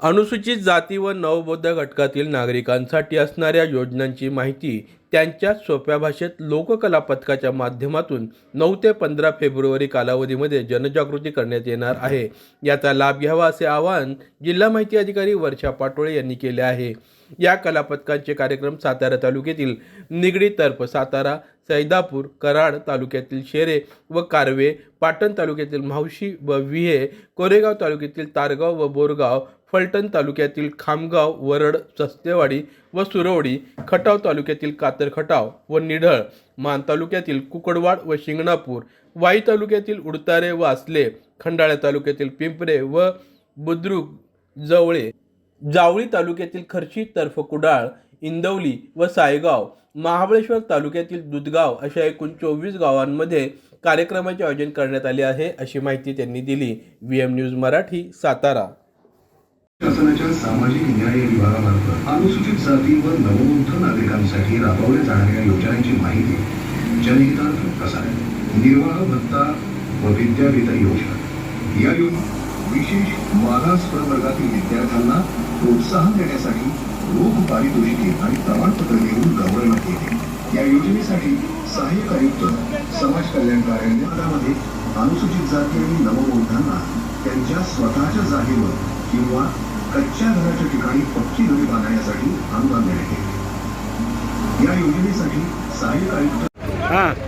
अनुसूचित जाती व नवबौद्ध घटकातील नागरिकांसाठी असणाऱ्या योजनांची माहिती त्यांच्या सोप्या भाषेत लोककला पथकाच्या माध्यमातून नऊ ते पंधरा फेब्रुवारी कालावधीमध्ये जनजागृती करण्यात येणार आहे. याचा लाभ घ्यावा असे आवाहन जिल्हा माहिती अधिकारी वर्षा पाटोळे यांनी केले आहे. या कलापथकांचे कार्यक्रम सातारा तालुक्यातील निगडी तर्फ सातारा सैदापूर कराड तालुक्यातील शेरे व कारवे पाटण तालुक्यातील मावशी व विहे कोरेगाव तालुक्यातील तारगाव व बोरगाव फलटण तालुक्यातील खामगाव वरड सस्तेवाडी व सुरवडी खटाव तालुक्यातील कातरखटाव व निढळ मान तालुक्यातील कुकडवाड व शिंगणापूर वाई तालुक्यातील उडतारे व आसले खंडाळा तालुक्यातील पिंपरे व बुद्रुक जवळे जावळी तालुक्यातील खर्ची तर्फ कुडाळ इंदवली व सायगाव महाबळेश्वर तालुक्यातील दुधगाव अशा एकूण चोवीस गावांमध्ये कार्यक्रमाचे आयोजन करण्यात आले आहे अशी माहिती त्यांनी दिली. V M news Marathi Satara. शासनाच्या सामाजिक न्याय विभागामार्फत अनुसूचित जाती व नवोत्थ नागरिकांसाठी राबवल्या जाणाऱ्या योजनांची माहिती जनहितार्थ प्रसारण निर्वाह भत्ता व विद्यावेतन योजना. या योजना विशेष मागास प्रवर्गातील विद्यार्थ्यांना प्रोत्साहन देण्यासाठी रोख पारितोषिके आणि प्रमाणपत्र देऊन गौरवण्यात येते. या योजनेसाठी सहाय्यक आयुक्त समाज कल्याण कार्यालयामध्ये अनुसूचित जाती आणि नवबौद्धांना त्यांच्या स्वतःच्या जागेवर किंवा कच्च्या घराच्या ठिकाणी पक्की घरे बांधण्यासाठी अनुदान देण्यात येते या योजनेसाठी सहाय्यक आयुक्त